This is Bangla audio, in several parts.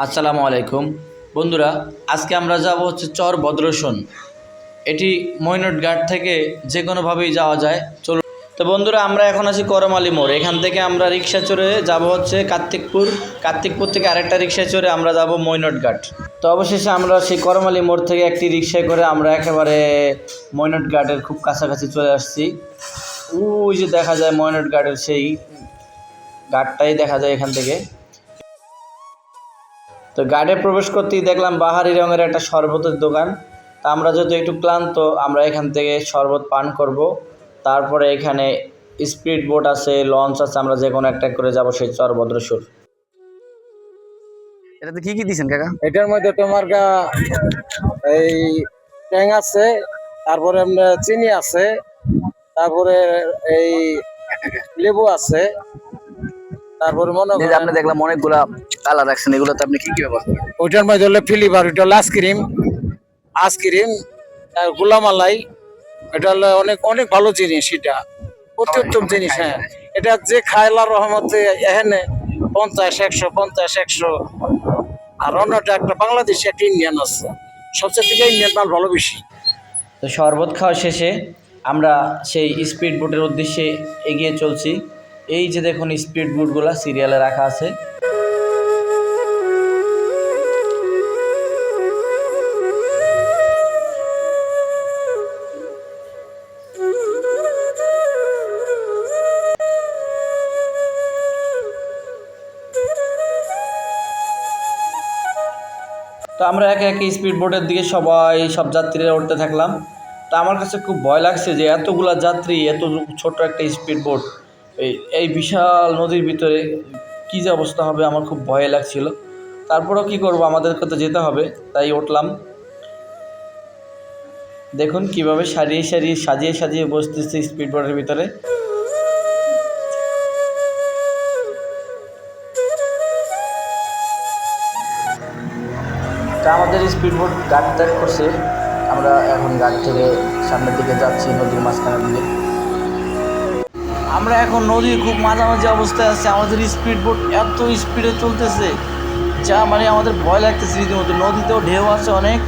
আসসালামু আলাইকুম। বন্ধুরা, আজকে আমরা যাব হচ্ছে চর ভদ্রসন এটি মৈনট ঘাট থেকে যে কোনোভাবেই যাওয়া যায়। চলুন। তো বন্ধুরা, আমরা এখন আছি করমালি মোড়। এখান থেকে আমরা রিক্সা চড়ে যাব হচ্ছে কার্তিকপুর। কার্তিকপুর থেকে আরেকটা রিক্সায় চড়ে আমরা যাব মৈনট ঘাট তো অবশেষে আমরা সেই করমালি মোড় থেকে একটি রিক্সায় করে আমরা একেবারে মৈনট ঘাটের খুব কাছাকাছি চলে আসছি। ওই যে দেখা যায় মৈনট ঘাটের সেই ঘাটটাই দেখা যায় এখান থেকে। তো গার্ডে প্রবেশ করতেই দেখলাম বাহারি রঙের একটা শরবতের দোকান। তা আমরা যেহেতু একটু ক্লান্ত আমরা এখান থেকে শরবত পান করব। তারপরে এখানে স্পিড বোট আছে লঞ্চ আছে আমরা যে কোনো একটা করে যাব সেই চর ভদ্রসুর এটাতে কি কি দিয়েছেন কাকা? এটার মধ্যে তোমার গা এই ট্যাং আছে তারপরে আমরা চিনি আছে তারপরে এই লেবু আছে তারপরে মনে করেন আপনি দেখলাম অনেকগুলা কালার রাখছেন এগুলোতে আপনি কি কি ব্যবহার করেন? ওইটার মধ্যে হলো ফিলিভার ওইটা হলো আইসক্রিম। আইসক্রিম আর গোলামালাই এটা হলো অনেক অনেক ভালো জিনিস এটা। অতি উত্তম জিনিস হ্যাঁ। এটা যে খায়লা রহমতে এখানে পঞ্চাশ একশো পঞ্চাশ একশো। আর অন্যটা একটা বাংলাদেশি একটা ইন্ডিয়ান আছে। সবচেয়ে থেকে ইন্ডিয়ান মাল ভালো বেশি। তো শরবত খাওয়া শেষে আমরা সেই স্পিড বোটের উদ্দেশ্যে এগিয়ে চলছি। এই যে দেখুন স্পিড বোটগুলো সিরিয়ালে রাখা আছে। তো আমরা একে একে স্পিড বোটের দিকে সবাই সব যাত্রীরা উঠতে থাকলাম। তা আমার কাছে খুব ভয় লাগছে যে এতগুলা যাত্রী, এত ছোট একটা স্পিড বোট। এই এই বিশাল নদীর ভিতরে কী যে অবস্থা হবে আমার খুব ভয় লাগছিল। তারপরেও কী করব? আমাদেরকে তো যেতে হবে, তাই উঠলাম। দেখুন কীভাবে সারিয়ে সারিয়ে, সাজিয়ে সাজিয়ে বসতেছে স্পিড বোটের ভিতরে। তা আমাদের স্পিড বোট গার্ড ত্যাগ করছে। আমরা এখন গার্ড থেকে সামনের দিকে যাচ্ছি, নদীর মাঝখানের দিকে। আমরা এখন নদীর খুব মাঝামাঝি অবস্থায় আছি। আমাদের স্পিড বোট এত স্পিডে চলতেছে, যা মানে আমাদের ভয় লাগতেছে রীতিমতো। নদীতেও ঢেউ আছে অনেক।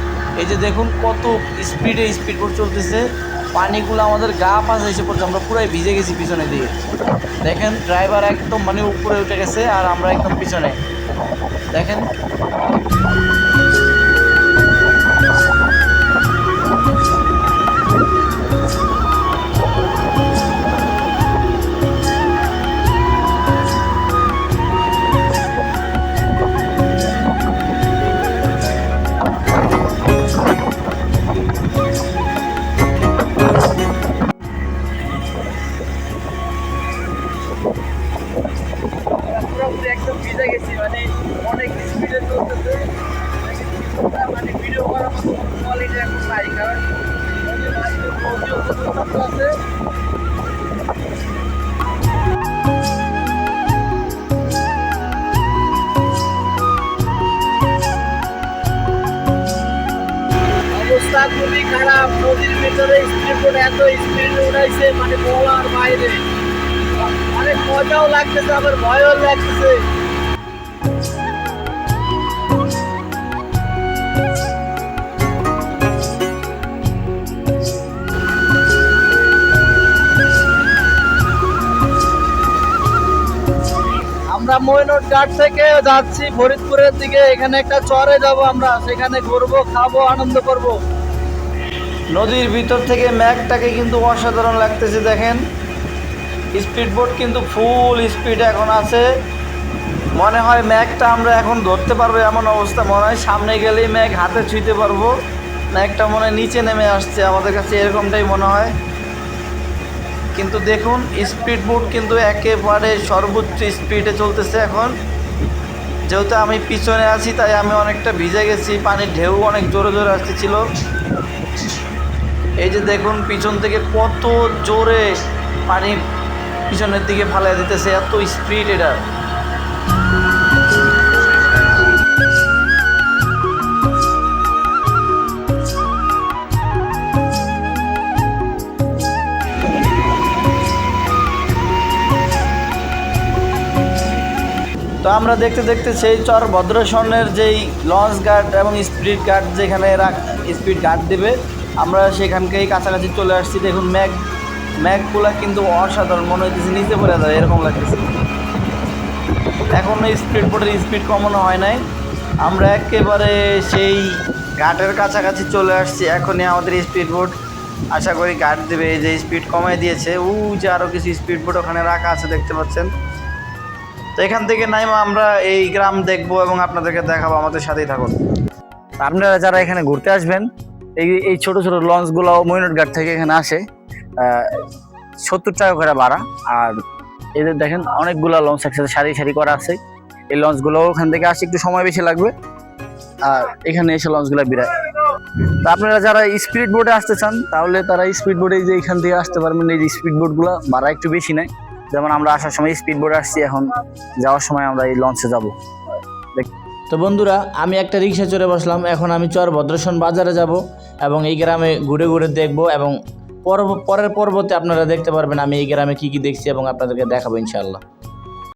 এই যে দেখুন কত স্পিডে স্পিড বোট চলতেছে। পানিগুলো আমাদের গা পাশে এসে পড়ছে। আমরা পুরাই ভিজে গেছি পিছনের দিকে। দেখেন ড্রাইভার একদম মানে উপরে উঠে গেছে আর আমরা একদম পিছনে। দেখেন। পুরোপুরি একদম ভিজে গেছি মানে অনেক স্পিডে চলতেছে মানে ভিডিও করার মতো কোয়ালিটি এখন নাই, কারণ খুবই খারাপ, নদীর ভিতরে স্পিড বোট এত স্পিড উঠাইছে মানে বলার বাইরে। মজাও লাগতেছে, আবার ভয়ও লাগতেছে। আমরা মইনট ঘাট থেকে যাচ্ছি, ফরিদপুরের দিকে। এখানে একটা চরে যাব আমরা, সেখানে ঘুরবো, খাব, আনন্দ করব। নদীর ভিতর থেকে ম্যাগটাকে কিন্তু অসাধারণ লাগতেছে, দেখেন। স্পিড বোট কিন্তু ফুল স্পিড এখন আছে। মনে হয় ম্যাগটা আমরা এখন ধরতে পারব এমন অবস্থা। মনে হয় সামনে গেলেই ম্যাগ হাতে ছুঁইতে পারব। ম্যাগটা মনে হয় নিচে নেমে আসছে, আমাদের কাছে এরকমটাই মনে হয়। কিন্তু দেখুন, স্পিড বোট কিন্তু একেবারে সর্বোচ্চ স্পিডে চলতেছে এখন। যেহেতু আমি পিছনে আছি, তাই আমি অনেকটা ভিজে গেছি, পানির ঢেউ অনেক জোরে জোরে আসতেছিল। এই যে দেখুন, পিছন থেকে কত জোরে পানি পিছনের দিকে ফালাই দিতেছে, এত স্পিড এটা। তো আমরা দেখতে দেখতে সেই চর ভদ্রসনের যেই লঞ্চ গার্ড এবং স্পিড গার্ড যেখানে রাখ স্পিড গার্ড দেবে, আমরা সেখানকেই কাছাকাছি চলে আসছি। দেখুন, ম্যাগ ম্যাগগুলা কিন্তু অসাধারণ, মনে হইতেছে নিচে পড়ে যায় এরকম লাগতেছে। এখনও স্পিড বোটের স্পিড কমানো হয় নাই। আমরা একেবারে সেই ঘাটের কাছাকাছি চলে আসছি, এখনই আমাদের স্পিড বোট আশা করি গার্ড দেবে যে স্পিড কমাই দিয়েছে। উ যে আরও কিছু স্পিড বোট ওখানে রাখা আছে, দেখতে পাচ্ছেন। তো এখান থেকে নাইমা, আমরা এই গ্রাম দেখব এবং আপনাদেরকে দেখাবো, আমাদের সাথেই থাকুন। আপনারা যারা এখানে ঘুরতে আসবেন, এই এই ছোটো ছোটো লঞ্চগুলো মইনট ঘাট থেকে এখানে আসে। সত্তর টাকা করে ভাড়া। আর এদের দেখেন অনেকগুলো লঞ্চ একসাথে সারি সারি করা আছে। এই লঞ্চগুলো ওখান থেকে আসে একটু সময় বেশি লাগবে। আর এখানে এসে লঞ্চগুলো বিরায় তা আপনারা যারা স্পিড বোটে আসতে চান, তাহলে তারা স্পিড বোটে যে এখান থেকে আসতে পারবেন। এই স্পিড বোটগুলো ভাড়া একটু বেশি নেয়। যেমন আমরা আসার সময় স্পিড বোটে আসছি, এখন যাওয়ার সময় আমরা এই লঞ্চে যাব। তো বন্ধুরা, আমি একটা রিক্সা চড়ে বসলাম। এখন আমি চর ভদ্রসন বাজারে যাব এবং এই গ্রামে ঘুরে ঘুরে দেখব এবং পরের পর্বতে আপনারা দেখতে পারবেন আমি এই গ্রামে কি কি দেখছি এবং আপনাদেরকে দেখাবো ইনশাআল্লাহ।